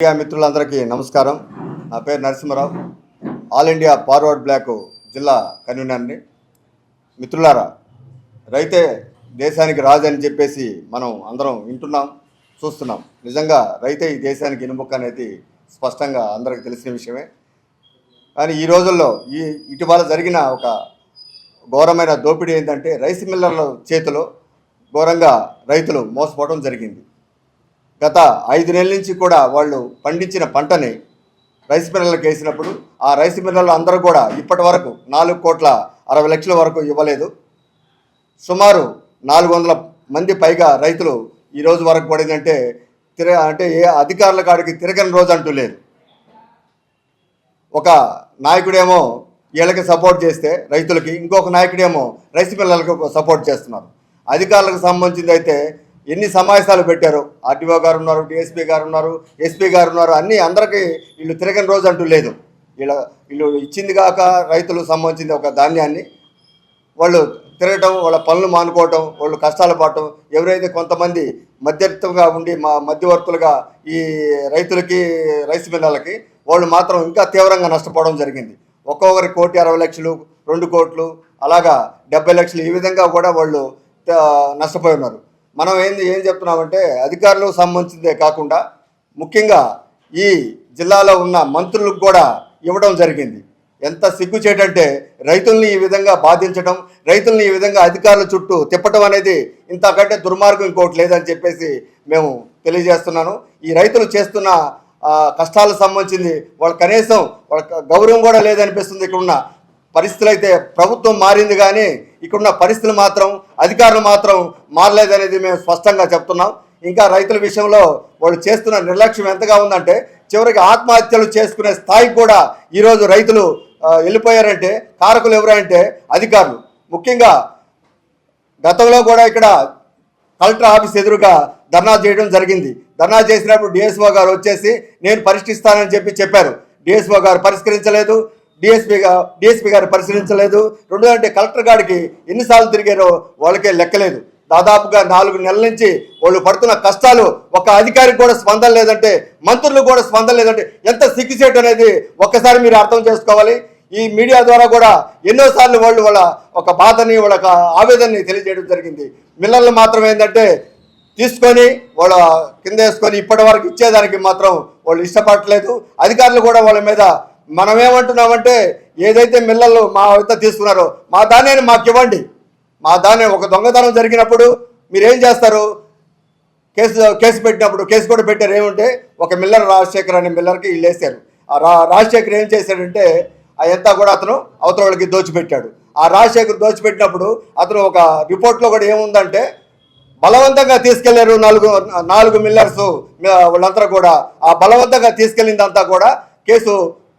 Media మిత్రులందరికీ నమస్కారం. నా పేరు Narasimharao. All India forward bloc జిల్లా కన్వీనర్ని. మిత్రులారా రైతే దేశానికి రాజు అని చెప్పేసి మనం అందరం వింటున్నాం చూస్తున్నాం. నిజంగా రైతే ఈ దేశానికి ఇనుముక్క అనేది స్పష్టంగా అందరికీ తెలిసిన విషయమే. కానీ ఈ రోజుల్లో ఈ ఇటీవల జరిగిన ఒక ఘోరమైన దోపిడీ ఏంటంటే రైస్ మిల్లర్ల చేతిలో ఘోరంగా రైతులు మోసపోవడం జరిగింది. గత ఐదు నెలల నుంచి కూడా వాళ్ళు పండించిన పంటని రైస్ మిల్లర్లకు వేసినప్పుడు ఆ రైస్ మిల్లర్లు అందరూ కూడా ఇప్పటి వరకు నాలుగు కోట్ల అరవై లక్షల వరకు ఇవ్వలేదు. సుమారు నాలుగు వందల మంది పైగా రైతులు ఈ రోజు వరకు పడిందంటే తిర అంటే ఏ అధికారుల కాడికి తిరగని రోజు అంటూ లేదు. ఒక నాయకుడేమో వీళ్ళకి సపోర్ట్ చేస్తే రైతులకి ఇంకొక నాయకుడేమో రైస్ మిల్లర్లకు సపోర్ట్ చేస్తున్నారు. అధికారులకు సంబంధించింది అయితే ఎన్ని సమావేశాలు పెట్టారు? ఆర్టీఓ గారు ఉన్నారు డిఎస్పీ గారు ఉన్నారు ఎస్పీ గారు ఉన్నారు అన్నీ అందరికీ వీళ్ళు తిరగని రోజు అంటూ లేదు. వీళ్ళ వీళ్ళు ఇచ్చింది కాక రైతులకు సంబంధించింది ఒక ధాన్యాన్ని వాళ్ళు తిరగటం వాళ్ళ పనులు మానుకోవటం వాళ్ళు కష్టాలు పడటం ఎవరైతే కొంతమంది మధ్యవర్తులుగా ఉండి మా మధ్యవర్తులుగా ఈ రైతులకి రైస్ మిల్లలకి వాళ్ళు మాత్రం ఇంకా తీవ్రంగా నష్టపోవడం జరిగింది. ఒక్కొక్కరి కోటి అరవై లక్షలు రెండు కోట్లు అలాగా డెబ్బై లక్షలు ఈ విధంగా కూడా వాళ్ళు నష్టపోయి ఉన్నారు. మనం ఏంది ఏం చెప్తున్నామంటే అధికారులకు సంబంధించిందే కాకుండా ముఖ్యంగా ఈ జిల్లాలో ఉన్న మంత్రులకు కూడా ఇవ్వడం జరిగింది. ఎంత సిగ్గుచేటంటే రైతుల్ని ఈ విధంగా బాధించడం రైతుల్ని ఈ విధంగా అధికారుల చుట్టూ తిప్పటం అనేది ఇంతకంటే దుర్మార్గం ఇంకోటి లేదని చెప్పేసి మేము తెలియజేస్తున్నాను. ఈ రైతులు చేస్తున్న కష్టాలకు సంబంధించింది వాళ్ళ కనీసం వాళ్ళ గౌరవం కూడా లేదనిపిస్తుంది ఇక్కడ ఉన్న పరిస్థితులు అయితే ప్రభుత్వం మారింది కానీ ఇక్కడున్న పరిస్థితులు మాత్రం అధికారులు మాత్రం మారలేదనేది మేము స్పష్టంగా చెప్తున్నాం. ఇంకా రైతుల విషయంలో వాళ్ళు చేస్తున్న నిర్లక్ష్యం ఎంతగా ఉందంటే చివరికి ఆత్మహత్యలు చేసుకునే స్థాయికి కూడా ఈరోజు రైతులు వెళ్ళిపోయారంటే కారకులు ఎవరంటే అధికారులు. ముఖ్యంగా గతంలో కూడా ఇక్కడ కలెక్టర్ ఆఫీస్ ఎదురుగా ధర్నా చేయడం జరిగింది. ధర్నా చేసినప్పుడు డిఎస్ఓ గారు వచ్చేసి నేను పరిష్కరిస్తానని చెప్పి చెప్పారు. డిఎస్ఓ గారు పరిష్కరించలేదు. డిఎస్పీగా డిఎస్పీ గారు పరిశీలించలేదు. రెండు అంటే కలెక్టర్ గారికి ఎన్నిసార్లు తిరిగారో వాళ్ళకే లెక్కలేదు. దాదాపుగా నాలుగు నెలల నుంచి వాళ్ళు పడుతున్న కష్టాలు ఒక అధికారికి కూడా స్పందన లేదంటే మంత్రులు కూడా స్పందన లేదంటే ఎంత సిగ్గుచేటు అనేది ఒక్కసారి మీరు అర్థం చేసుకోవాలి. ఈ మీడియా ద్వారా కూడా ఎన్నోసార్లు వాళ్ళు వాళ్ళ ఒక బాధని వాళ్ళ ఒక ఆవేదనని తెలియజేయడం జరిగింది. మిల్లర్లు మాత్రం ఏంటంటే తీసుకొని వాళ్ళ కింద వేసుకొని ఇప్పటి వరకు ఇచ్చేదానికి మాత్రం వాళ్ళు ఇష్టపడట్లేదు. అధికారులు కూడా వాళ్ళ మీద మనం ఏమంటున్నామంటే ఏదైతే మిల్లర్లు మా వద్ద తీసుకున్నారో మా దాన్ని మాకు ఇవ్వండి. మా దాన్ని ఒక దొంగతనం జరిగినప్పుడు మీరేం చేస్తారు? కేసు కేసు పెట్టినప్పుడు కేసు కూడా పెట్టారు. ఏమంటే ఒక మిల్లర్ రాజశేఖర్ అనే మిల్లర్కి వీళ్ళు వేశారు. ఆ రా రాజశేఖర్ ఏం చేశాడంటే అదంతా కూడా అతను అవతల వాళ్ళకి దోచిపెట్టాడు. ఆ రాజశేఖర్ దోచిపెట్టినప్పుడు అతను ఒక రిపోర్ట్లో కూడా ఏముందంటే బలవంతంగా తీసుకెళ్ళారు నాలుగు నాలుగు మిల్లర్స్ వాళ్ళంతా కూడా. ఆ బలవంతంగా తీసుకెళ్ళిందంతా కూడా కేసు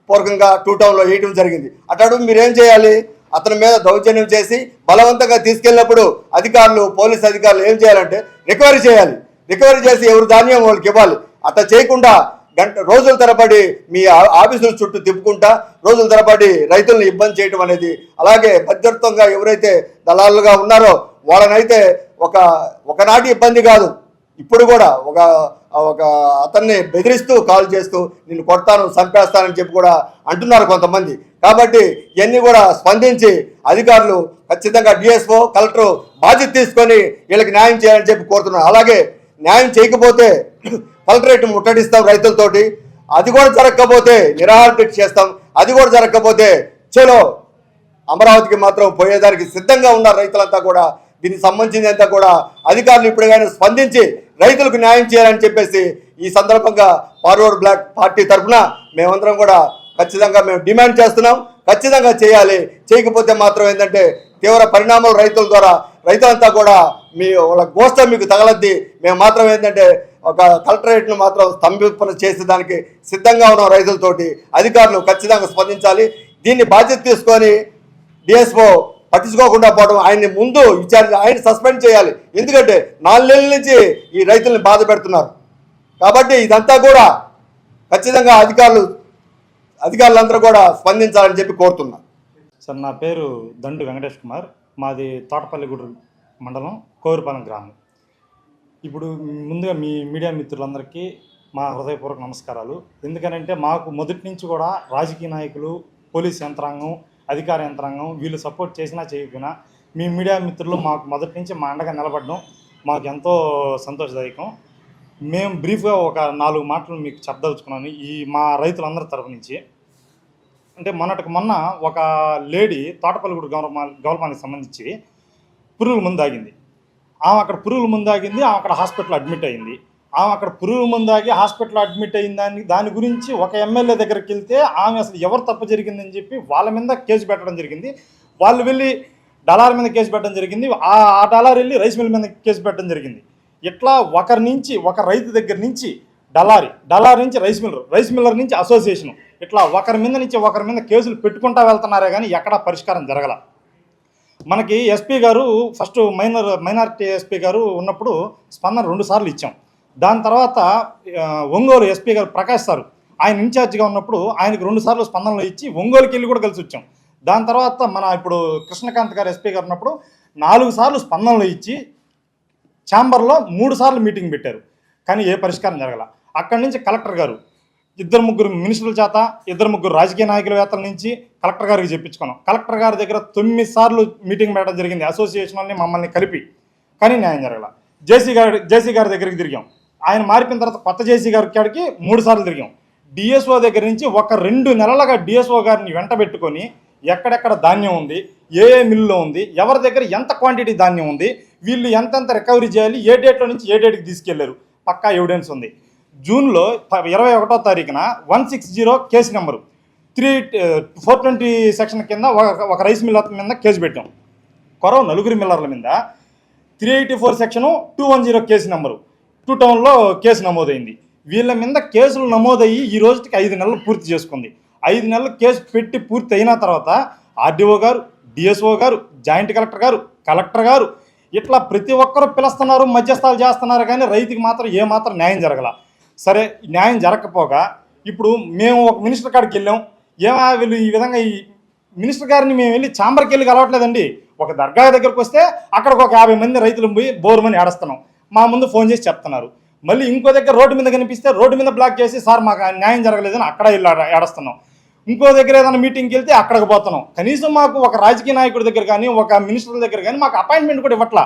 పూర్వకంగా టూ టౌన్లో వేయటం జరిగింది. అటు మీరేం చేయాలి? అతని మీద దౌర్జన్యం చేసి బలవంతంగా తీసుకెళ్ళినప్పుడు అధికారులు పోలీస్ అధికారులు ఏం చేయాలంటే రికవరీ చేయాలి. రికవరీ చేసి ఎవరు ధాన్యం వాళ్ళకి ఇవ్వాలి. అట్లా చేయకుండా గంట రోజుల తరబడి మీ ఆఫీసుల చుట్టూ తిప్పుకుంటా రోజుల తరబడి రైతులను ఇబ్బంది చేయడం అనేది అలాగే భద్రత్వంగా ఎవరైతే దళాలుగా ఉన్నారో వాళ్ళనైతే ఒక ఒకనాటి ఇబ్బంది కాదు. ఇప్పుడు కూడా ఒక ఒక అతన్ని బెదిరిస్తూ కాల్ చేస్తూ నిన్ను కొడతాను చంపేస్తానని చెప్పి కూడా అంటున్నారు కొంతమంది. కాబట్టి ఇవన్నీ కూడా స్పందించి అధికారులు ఖచ్చితంగా డిఎస్ఓ కలెక్టర్ బాధ్యత తీసుకొని వీళ్ళకి న్యాయం చేయాలని చెప్పి కోరుతున్నారు. అలాగే న్యాయం చేయకపోతే కలెక్టరేట్ ముట్టడిస్తాం రైతులతోటి. అది కూడా జరగకపోతే నిరాహార దీక్ష చేస్తాం. అది కూడా జరగకపోతే చలో అమరావతికి మాత్రం పోయేదానికి సిద్ధంగా ఉన్నారు రైతులంతా కూడా. దీనికి సంబంధించినంత కూడా అధికారులు ఇప్పటికైనా స్పందించి రైతులకు న్యాయం చేయాలని చెప్పేసి ఈ సందర్భంగా ఫార్వర్డ్ బ్లాక్ పార్టీ తరఫున మేమందరం కూడా ఖచ్చితంగా మేము డిమాండ్ చేస్తున్నాం. ఖచ్చితంగా చేయాలి. చేయకపోతే మాత్రం ఏంటంటే తీవ్ర పరిణామాలు రైతుల ద్వారా రైతులంతా కూడా మీ వాళ్ళ గోష్ఠం మీకు తగలద్ది. మేము మాత్రం ఏంటంటే ఒక కలెక్టరేట్ను మాత్రం స్తంభింపన చేసేదానికి సిద్ధంగా ఉన్నాం రైతులతోటి. అధికారులు ఖచ్చితంగా స్పందించాలి. దీన్ని బాధ్యత తీసుకొని డిఎస్ఓ పట్టించుకోకుండా పోవడం ఆయన్ని ముందు విచారించి ఆయన సస్పెండ్ చేయాలి. ఎందుకంటే నాలుగు నెలల నుంచి ఈ రైతుల్ని బాధ పెడుతున్నారు. కాబట్టి ఇదంతా కూడా ఖచ్చితంగా అధికారులు అధికారులందరూ కూడా స్పందించాలని చెప్పి కోరుతున్నారు సార్ నా పేరు దండు వెంకటేష్ కుమార్. మాది తోటపల్లిగూడు మండలం కోరుపాలెం గ్రామం. ఇప్పుడు ముందుగా మీ మీడియా మిత్రులందరికీ మా హృదయపూర్వక నమస్కారాలు. ఎందుకనంటే మాకు మొదటి నుంచి కూడా రాజకీయ నాయకులు పోలీస్ యంత్రాంగం అధికార యంత్రాంగం వీళ్ళు సపోర్ట్ చేసినా చేయకపోయినా మీ మీడియా మిత్రులు మాకు మొదటి నుంచి మా అండగా నిలబడడం మాకు ఎంతో సంతోషదాయకం. మేము బ్రీఫ్గా ఒక నాలుగు మాటలు మీకు చెప్పదలుచుకున్నాను. ఈ మా రైతులందరి తరపు నుంచి. అంటే మొన్నటికి మొన్న ఒక లేడీ తోటపల్లిగూడు గౌరవ గౌరవానికి సంబంధించి పురుగుల ముందు ఆగింది ఆమె అక్కడ పురుగుల ముందు ఆగింది ఆమె అక్కడ హాస్పిటల్ అడ్మిట్ అయింది. ఆమె అక్కడ పురుగుల ముందు ఆగి హాస్పిటల్ అడ్మిట్ అయిన దాని దాని గురించి ఒక ఎమ్మెల్యే దగ్గరికి వెళ్తే ఆమె అసలు ఎవరు తప్పు జరిగిందని చెప్పి వాళ్ళ మీద కేసు పెట్టడం జరిగింది. వాళ్ళు వెళ్ళి డలార్ మీద కేసు పెట్టడం జరిగింది. ఆ డాలర్ వెళ్ళి రైస్ మిల్ మీద కేసు పెట్టడం జరిగింది. ఇట్లా ఒకరి నుంచి ఒక రైతు దగ్గర నుంచి డలారీ డలార్ నుంచి రైస్ మిల్లర్ రైస్ మిల్లర్ నుంచి అసోసియేషన్. ఇట్లా ఒకరి మీద నుంచి ఒకరి మీద కేసులు పెట్టుకుంటా వెళ్తున్నారే కానీ ఎక్కడా పరిష్కారం జరగల. మనకి ఎస్పీ గారు ఫస్ట్ మైనర్ మైనారిటీ ఎస్పీ గారు ఉన్నప్పుడు స్పందన రెండు సార్లు ఇచ్చాం. దాని తర్వాత ఒంగోలు ఎస్పీ గారు ప్రకాష్ సార్ ఆయన ఇన్ఛార్జ్గా ఉన్నప్పుడు ఆయనకు రెండు సార్లు స్పందనలు ఇచ్చి ఒంగోలుకి వెళ్ళి కూడా కలిసి వచ్చాం. దాని తర్వాత మన ఇప్పుడు కృష్ణకాంత్ గారు ఎస్పీ గారు ఉన్నప్పుడు నాలుగు సార్లు స్పందనలు ఇచ్చి ఛాంబర్లో మూడు సార్లు మీటింగ్ పెట్టారు. కానీ ఏ పరిష్కారం జరగల. అక్కడి నుంచి కలెక్టర్ గారు ఇద్దరు ముగ్గురు మినిస్టర్ల చేత ఇద్దరు ముగ్గురు రాజకీయ నాయకుల వేతల నుంచి కలెక్టర్ గారికి చెప్పించుకున్నాం. కలెక్టర్ గారి దగ్గర తొమ్మిది సార్లు మీటింగ్ పెట్టడం జరిగింది. అసోసియేషన్ వాళ్ళని మమ్మల్ని కలిపి. కానీ న్యాయం జరగల. జేసీ గారి జేసీ గారి దగ్గరికి తిరిగాం. ఆయన మారిపోయిన తర్వాత కొత్త జేసీ గారి కాడికి మూడు సార్లు తిరిగాం. డిఎస్ఓ దగ్గర నుంచి ఒక రెండు నెలలుగా డిఎస్ఓ గారిని వెంట పెట్టుకొని ఎక్కడెక్కడ ధాన్యం ఉంది ఏ ఏ మిల్లులో ఉంది ఎవరి దగ్గర ఎంత క్వాంటిటీ ధాన్యం ఉంది వీళ్ళు ఎంతెంత రికవరీ చేయాలి ఏ డేట్లో నుంచి ఏ డేట్కి తీసుకెళ్ళారు పక్కా ఎవిడెన్స్ ఉంది. జూన్లో ఇరవై ఒకటో తారీఖున one six zero case number three four twenty section కింద ఒక ఒక రైస్ మిల్ మీద కేసు పెట్టాం. కొరవ నలుగురు మిల్లర్ల మీద three eighty four section two one zero case number. Two టౌన్లో కేసు నమోదైంది. వీళ్ళ మీద కేసులు నమోదయ్యి ఈ రోజుకి ఐదు నెలలు పూర్తి చేసుకుంది. ఐదు నెలలు కేసు పెట్టి పూర్తి అయిన తర్వాత ఆర్డీఓ గారు డిఎస్ఓ గారు జాయింట్ కలెక్టర్ గారు కలెక్టర్ గారు ఇట్లా ప్రతి ఒక్కరూ పిలుస్తున్నారు మధ్యస్థాలు చేస్తున్నారు కానీ రైతుకి మాత్రం ఏమాత్రం న్యాయం జరగల. సరే న్యాయం జరగకపోగా ఇప్పుడు మేము ఒక మినిస్టర్ కాడికి వెళ్ళాం. ఏమా వీళ్ళు ఈ విధంగా ఈ మినిస్టర్ గారిని మేము వెళ్ళి ఛాంబర్కి వెళ్ళి కలవట్లేదండి. ఒక దర్గా దగ్గరకు వస్తే అక్కడికి ఒక యాభై మంది రైతులు పోయి బోరుమని ఏడుస్తున్నాం. మా ముందు ఫోన్ చేసి చెప్తున్నారు. మళ్ళీ ఇంకో దగ్గర రోడ్డు మీద కనిపిస్తే రోడ్డు మీద బ్లాక్ చేసి సార్ మాకు న్యాయం జరగలేదని అక్కడ వెళ్ళి ఏడుస్తున్నాం. ఇంకో దగ్గర ఏదైనా మీటింగ్కి వెళ్తే అక్కడికి పోతున్నాం. కనీసం మాకు ఒక రాజకీయ నాయకుడి దగ్గర కానీ ఒక మినిస్టర్ దగ్గర కానీ మాకు అపాయింట్మెంట్ కూడా ఇవ్వట్లా.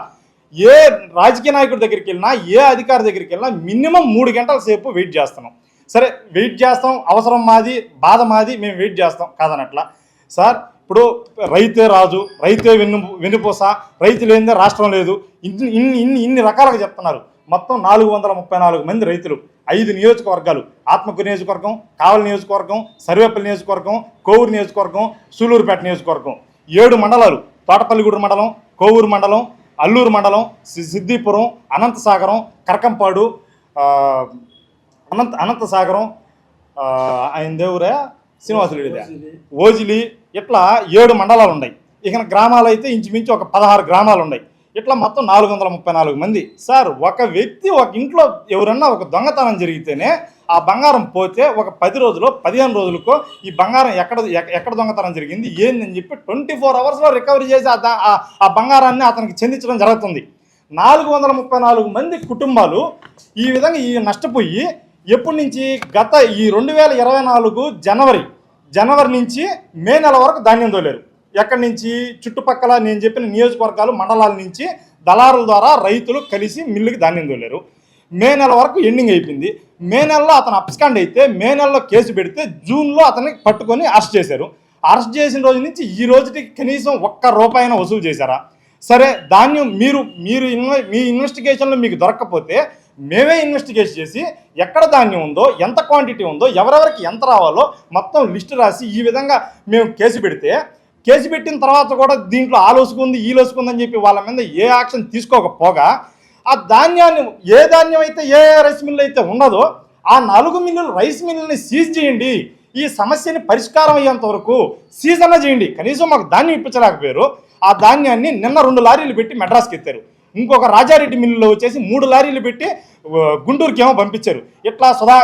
ఏ రాజకీయ నాయకుడి దగ్గరికి వెళ్ళినా ఏ అధికారి దగ్గరికి వెళ్ళినా మినిమం మూడు గంటల సేపు వెయిట్ చేస్తున్నాం. సరే వెయిట్ చేస్తాం. అవసరం మాది బాధ మాది మేము వెయిట్ చేస్తాం. కాదనట్లా. సార్ ఇప్పుడు రైతే రాజు రైతే వెన్ను వెన్నుపూస రైతు లేనిదే రాష్ట్రం లేదు. ఇన్ని ఇన్ని ఇన్ని ఇన్ని రకాలుగా చెప్తున్నారు. మొత్తం నాలుగు వందల ముప్పై నాలుగు మంది రైతులు. ఐదు నియోజకవర్గాలు. ఆత్మకూరు నియోజకవర్గం కావల నియోజకవర్గం సర్వేపల్లి నియోజకవర్గం కోవూరు నియోజకవర్గం సూలూరుపేట నియోజకవర్గం. ఏడు మండలాలు. తోటపల్లిగూడు మండలం కోవూరు మండలం అల్లూరు మండలం సి- సిద్దిపురం అనంతసాగరం కరకంపాడు అనంత అనంతసాగరం ఆయన దేవురే శ్రీనివాసులుడిదే. ఓజిలి ఇట్లా ఏడు మండలాలు ఉన్నాయి ఇక గ్రామాలు అయితే ఇంచుమించు ఒక పదహారు గ్రామాలు ఉన్నాయి ఇట్లా మొత్తం నాలుగు వందల ముప్పై నాలుగు మంది. సార్ ఒక వ్యక్తి ఒక ఇంట్లో ఎవరన్నా ఒక దొంగతనం జరిగితేనే ఆ బంగారం పోతే ఒక పది రోజులు పదిహేను రోజులకో ఈ బంగారం ఎక్కడ ఎక్క- ఎక్కడ దొంగతనం జరిగింది ఏందని చెప్పి ట్వంటీ ఫోర్ అవర్స్లో రికవరీ చేసి ఆ దా- ఆ- ఆ బంగారాన్ని అతనికి చెందించడం జరుగుతుంది. నాలుగు వందల ముప్పై నాలుగు మంది కుటుంబాలు ఈ విధంగా ఈ నష్టపోయి ఎప్పటి నుంచి గత ఈ రెండు వేల ఇరవై నాలుగు జనవరి జనవరి నుంచి మే నెల వరకు ధాన్యం తోలేరు. ఎక్కడి నుంచి? చుట్టుపక్కల నేను చెప్పిన నియోజకవర్గాలు మండలాల నుంచి దళారుల ద్వారా రైతులు కలిసి మిల్లుకి ధాన్యం తోలేరు. మే నెల వరకు ఎండింగ్ అయిపోయింది. మే నెలలో అతను అప్స్కాండ్ అయితే మే నెలలో కేసు పెడితే జూన్లో అతన్ని పట్టుకొని అరెస్ట్ చేశారు. అరెస్ట్ చేసిన రోజు నుంచి ఈ రోజుకి కనీసం ఒక్క రూపాయినా వసూలు చేశారా? సరే ధాన్యం మీరు మీరు ఇన్వె మీ ఇన్వెస్టిగేషన్లో మీకు దొరకకపోతే మేమే ఇన్వెస్టిగేట్ చేసి ఎక్కడ ధాన్యం ఉందో ఎంత క్వాంటిటీ ఉందో ఎవరెవరికి ఎంత రావాలో మొత్తం లిస్టు రాసి ఈ విధంగా మేము కేసు పెడితే కేసు పెట్టిన తర్వాత కూడా దీంట్లో ఆలోసుకుంది ఈ లోసుకుందని చెప్పి వాళ్ళ మీద ఏ యాక్షన్ తీసుకోకపోగా ఆ ధాన్యాన్ని ఏ ధాన్యం అయితే ఏ రైస్ మిల్లు అయితే ఉండదో ఆ నాలుగు మిల్లులు రైస్ మిల్లుని సీజ్ చేయండి. ఈ సమస్యని పరిష్కారం అయ్యేంత వరకు సీజ్ అన్న చేయండి. కనీసం మాకు ధాన్యం ఇప్పించలేకపోయారు. ఆ ధాన్యాన్ని నిన్న రెండు లారీలు పెట్టి మెడ్రాస్కి ఎత్తారు. ఇంకొక రాజారెడ్డి మిల్లులో వచ్చేసి మూడు లారీలు పెట్టి గుంటూరుకేమో గుంటూరుకి ఏమో పంపించారు. ఇట్లా సుధా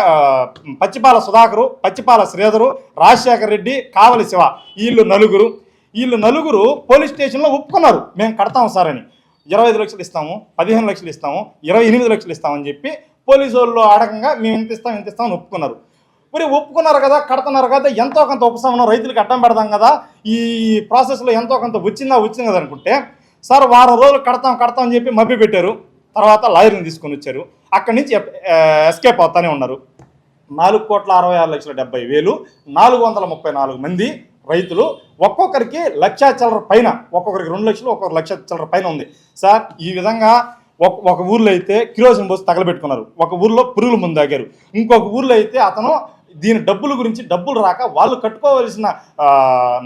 పచ్చిపాల సుధాకరు పచ్చిపాల శ్రీధరు రాజశేఖర్ రెడ్డి కావలి శివ వీళ్ళు నలుగురు. వీళ్ళు నలుగురు పోలీస్ స్టేషన్లో ఒప్పుకున్నారు. మేము కడతాం సార్ అని. ఇరవై ఐదు లక్షలు ఇస్తాము పదిహేను లక్షలు ఇస్తాము ఇరవై ఎనిమిది లక్షలు ఇస్తామని చెప్పి పోలీసు వాళ్ళు అడగంగా మేము ఎంత ఇస్తాం ఎంత ఇస్తామని ఒప్పుకున్నారు. మరి ఒప్పుకున్నారు కదా కడుతున్నారు కదా ఎంతో కొంత ఉపశమనం రైతులకు అడ్డం పెడతాం కదా ఈ ప్రాసెస్లో ఎంతో కొంత వచ్చిందా వచ్చింది కదా అనుకుంటే సార్ వారం రోజులు కడతాం కడతాం అని చెప్పి మభ్య పెట్టారు. తర్వాత లాయర్ని తీసుకొని వచ్చారు. అక్కడి నుంచి ఎస్కేప్ అవుతానే ఉన్నారు. నాలుగు కోట్ల అరవై ఆరు లక్షల డెబ్బై వేలు నాలుగు వందల ముప్పై నాలుగు మంది రైతులు ఒక్కొక్కరికి లక్ష చిల్లర పైన ఒక్కొక్కరికి రెండు లక్షలు ఒక్కొక్క లక్ష చిల్లర పైన ఉంది. సార్ ఈ విధంగా ఒక ఒక ఊర్లో అయితే కిరోసిన్ పోసి తగలబెట్టుకున్నారు. ఒక ఊర్లో పురుగుల ముందు తాగారు. ఇంకొక ఊర్లో అయితే అతను దీని డబ్బుల గురించి డబ్బులు రాక వాళ్ళు కట్టుకోవలసిన ఆ,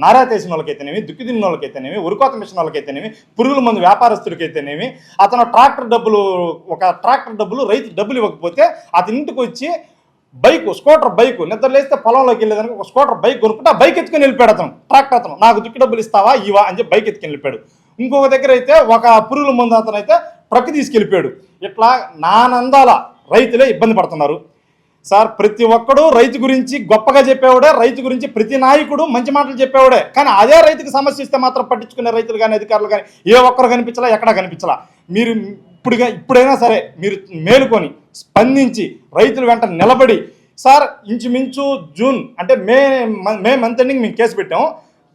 నారాతేసిన వాళ్ళకైతేనేమి దుక్కి తిన్న వాళ్ళకైతేనేమి ఉరికోత మిషన్ వాళ్ళకైతేనేమి పురుగుల మందు వ్యాపారస్తులకైతేనేమి అతను ట్రాక్టర్ డబ్బులు ఒక ట్రాక్టర్ డబ్బులు రైతు డబ్బులు ఇవ్వకపోతే అతని ఇంటికి వచ్చి బైక్ స్కూటర్ బైక్ నిద్ర లేస్తే పొలంలోకి వెళ్ళేదానికి ఒక స్కూటర్ బైక్ కొనుక్కుంటే ఆ బైక్ ఎత్తుకొని వెళ్ళిపోయాడు అతను ట్రాక్టర్ అతను. నాకు దుక్కి డబ్బులు ఇస్తావా ఇవా అని చెప్పి బైక్ ఎత్తుకొని వెళ్ళిపోయాడు. ఇంకొక దగ్గర అయితే ఒక పురుగుల మందు అతను అయితే ట్రక్ తీసుకెళ్ళిపోయాడు. ఇట్లా నానందాల రైతులే ఇబ్బంది పడుతున్నారు. సార్ ప్రతి ఒక్కడు రైతు గురించి గొప్పగా చెప్పేవాడే రైతు గురించి ప్రతి నాయకుడు మంచి మాటలు చెప్పేవాడే. కానీ అదే రైతుకి సమస్య ఇస్తే మాత్రం పట్టించుకునే రైతులు కానీ అధికారులు కానీ ఏ ఒక్కరు కనిపించలా ఎక్కడా కనిపించలా. మీరు ఇప్పుడుగా ఇప్పుడైనా సరే మీరు మేలుకొని స్పందించి రైతుల వెంట నిలబడి సార్ ఇంచుమించు జూన్ అంటే మే మే మంత్ ఎండింగ్ మేము కేసు పెట్టాము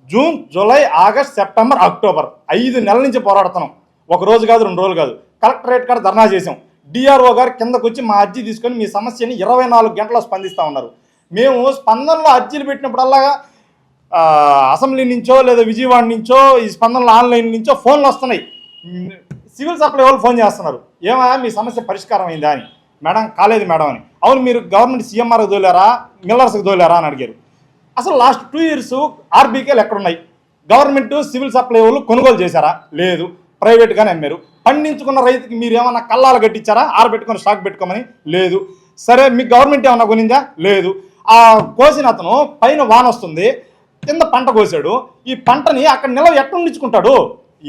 June July August September October ఐదు నెలల నుంచి పోరాడుతున్నాం. ఒక రోజు కాదు రెండు రోజులు కాదు. కలెక్టరేట్ కాడ ధర్నా చేసాం డిఆర్ఓ గారు కిందకు వచ్చి మా అర్జీ తీసుకొని మీ సమస్యని ఇరవై నాలుగు గంటల్లో స్పందిస్తూ ఉన్నారు. మేము స్పందనలో అర్జీలు పెట్టినప్పుడల్లా అసెంబ్లీ నుంచో లేదా విజయవాడ నుంచో ఈ స్పందనలో ఆన్లైన్ నుంచో ఫోన్లు వస్తున్నాయి. సివిల్ సప్లై వాళ్ళు ఫోన్ చేస్తున్నారు. ఏమయ్యా మీ సమస్య పరిష్కారం అయిందా అని. మేడం కాలేదు మేడం అని. అవును మీరు గవర్నమెంట్ సీఎంఆర్కి దోలారా మిల్లర్స్కి దోలారా అని అడిగారు. అసలు లాస్ట్ టూ ఇయర్స్ ఆర్బీకేలు ఎక్కడున్నాయి? గవర్నమెంట్ సివిల్ సప్లై వాళ్ళు కొనుగోలు చేశారా? లేదు. ప్రైవేట్గానే అమ్మారు. పండించుకున్న రైతుకి మీరు ఏమన్నా కల్లాలు కట్టించారా ఆరబెట్టుకొని స్టాక్ పెట్టుకోమని? లేదు. సరే మీకు గవర్నమెంట్ ఏమన్నా కొనిందా? లేదు. ఆ కోసిన అతను పైన వాన వస్తుంది కింద పంట కోసాడు. ఈ పంటని అక్కడ నిల్వ ఎట్లా ఉండించుకుంటాడు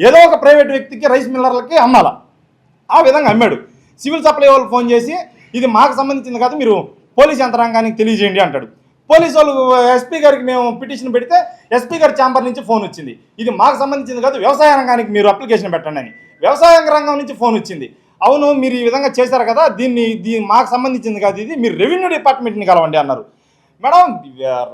ఏదో ఒక ప్రైవేట్ వ్యక్తికి రైస్ మిల్లర్లకి అమ్మాలా? ఆ విధంగా అమ్మాడు. సివిల్ సప్లై వాళ్ళు ఫోన్ చేసి ఇది మాకు సంబంధించింది కాదు మీరు పోలీస్ యంత్రాంగానికి తెలియజేయండి అంటాడు. పోలీసు వాళ్ళు ఎస్పీ గారికి మేము పిటిషన్ పెడితే ఎస్పీ గారి ఛాంబర్ నుంచి ఫోన్ వచ్చింది. ఇది మాకు సంబంధించింది కాదు వ్యవసాయ రంగానికి మీరు అప్లికేషన్ పెట్టండి అని. వ్యవసాయ రంగం నుంచి ఫోన్ వచ్చింది. అవును మీరు ఈ విధంగా చేశారు కదా దీన్ని దీన్ని మాకు సంబంధించింది కాదు ఇది మీరు రెవెన్యూ డిపార్ట్మెంట్ని కలవండి అన్నారు. మేడం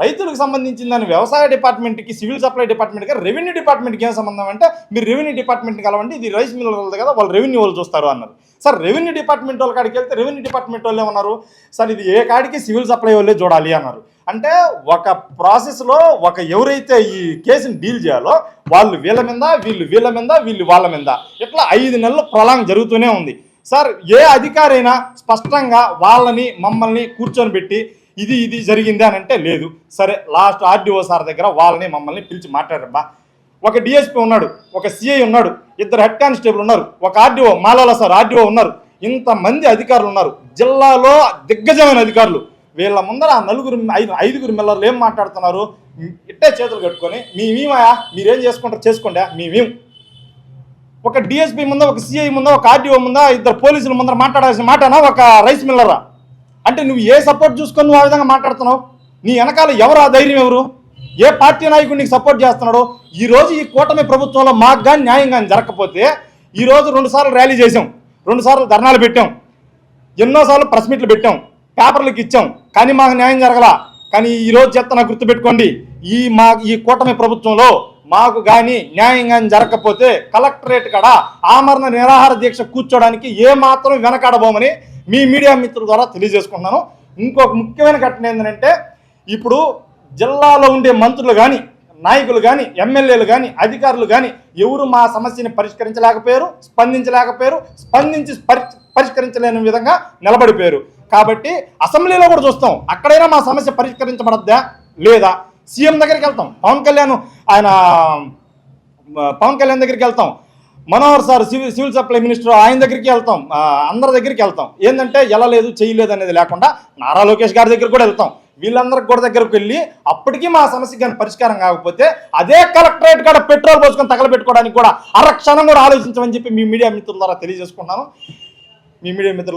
రైతులకు సంబంధించిందని వ్యవసాయ డిపార్ట్మెంట్కి సివిల్ సప్లై డిపార్ట్మెంట్కి రెవెన్యూ డిపార్ట్మెంట్కి ఏం సంబంధం అంటే మీరు రెవెన్యూ డిపార్ట్మెంట్ని కలవండి ఇది రైస్ మిల్ వాళ్ళది కదా వాళ్ళు రెవెన్యూ వాళ్ళు చూస్తారు అన్నారు. సార్ రెవెన్యూ డిపార్ట్మెంట్ వాళ్ళ కాడికి వెళ్తే రెవెన్యూ డిపార్ట్మెంట్ వాళ్ళు ఏమన్నారు సార్ ఇది ఏ కాడికి సివిల్ సప్లై వాళ్ళే చూడాలి అన్నారు. అంటే ఒక ప్రాసెస్లో ఒక ఎవరైతే ఈ కేసుని డీల్ చేయాలో వాళ్ళు వీళ్ళ మీద వీళ్ళు వీళ్ళ మీద వీళ్ళు వాళ్ళ మీద. ఇట్లా ఐదు నెలలు ప్రలాంగ్ జరుగుతూనే ఉంది. సార్ ఏ అధికారైనా స్పష్టంగా వాళ్ళని మమ్మల్ని కూర్చొని పెట్టి ఇది ఇది జరిగింది అని అంటే లేదు. సరే లాస్ట్ ఆర్డీఓ సార్ దగ్గర వాళ్ళని మమ్మల్ని పిలిచి మాట్లాడబ్బా. ఒక డిఎస్పీ ఉన్నాడు ఒక సిఐ ఉన్నాడు ఇద్దరు హెడ్ కానిస్టేబుల్ ఉన్నారు ఒక ఆర్డీఓ మాలాల సార్ ఆర్డీఓ ఉన్నారు ఇంతమంది అధికారులు ఉన్నారు. జిల్లాలో దిగ్గజమైన అధికారులు. వీళ్ళ ముందర నలుగురు ఐదు ఐదుగురు మిల్లర్లు ఏం మాట్లాడుతున్నారు? ఇట్టే చేతులు కట్టుకొని మేమేమయా మీరేం చేసుకుంటారు? చేసుకోండి మేమేం ఒక డిఎస్పీ ముందా ఒక సిఐ ముందా ఒక ఆర్డీఓ ముందా ఇద్దరు పోలీసుల ముందర మాట్లాడాల్సిన మాటనా ఒక రైస్ మిల్లరా? అంటే నువ్వు ఏ సపోర్ట్ చూసుకొని నువ్వు ఆ విధంగా మాట్లాడుతున్నావు? నీ వెనకాల ఎవరు ఆ ధైర్యం ఎవరు? ఏ పార్టీ నాయకుడు నీకు సపోర్ట్ చేస్తున్నాడు? ఈరోజు ఈ కూటమి ప్రభుత్వంలో మాకు కానీ న్యాయం కానీ జరగకపోతే ఈరోజు రెండుసార్లు ర్యాలీ చేసాం రెండుసార్లు ధర్నాలు పెట్టాం. ఎన్నోసార్లు ప్రెస్ మీట్లు పెట్టాం. పేపర్లకు ఇచ్చాం. కానీ మాకు న్యాయం జరగల. కానీ ఈ రోజు నాకు గుర్తుపెట్టుకోండి. ఈ మా ఈ కూటమి ప్రభుత్వంలో మాకు కానీ న్యాయం కానీ జరగకపోతే కలెక్టరేట్ కాడ ఆమరణ నిరాహార దీక్ష కూర్చోడానికి ఏ మాత్రం వెనకాడబోమని మీ మీడియా మిత్రుల ద్వారా తెలియజేసుకుంటున్నాను. ఇంకొక ముఖ్యమైన ఘటన ఏంటంటే ఇప్పుడు జిల్లాలో ఉండే మంత్రులు కానీ నాయకులు కానీ ఎమ్మెల్యేలు కానీ అధికారులు కానీ ఎవరు మా సమస్యని పరిష్కరించలేకపోయారు స్పందించలేకపోయారు స్పందించి పరి- పరిష్కరించలేని విధంగా నిలబడిపోయారు. కాబట్టి అసెంబ్లీలో కూడా చూస్తాం. అక్కడైనా మా సమస్య పరిష్కరించబడద్దా? లేదా? సీఎం దగ్గరికి వెళ్తాం. పవన్ కళ్యాణ్ ఆయన పవన్ కళ్యాణ్ దగ్గరికి వెళ్తాం. Manohar sir civil civil supply minister ఆయన దగ్గరికి వెళ్తాం. అందరి దగ్గరికి వెళ్తాం. ఏంటంటే ఎలా లేదు చేయలేదు అనేది లేకుండా నారా లోకేష్ గారి దగ్గరికి కూడా వెళ్తాం. వీళ్ళందరికి కూడా దగ్గరకు వెళ్ళి అప్పటికీ మా సమస్య కానీ పరిష్కారం కాకపోతే అదే కలెక్టరేట్ కాడ పెట్రోల్ పోసుకొని తగలబెట్టుకోవడానికి కూడా అరక్షణం కూడా ఆలోచించమని చెప్పి మీ మీడియా మిత్రుల ద్వారా తెలియజేసుకుంటున్నాను. మీ మీడియా మిత్రులు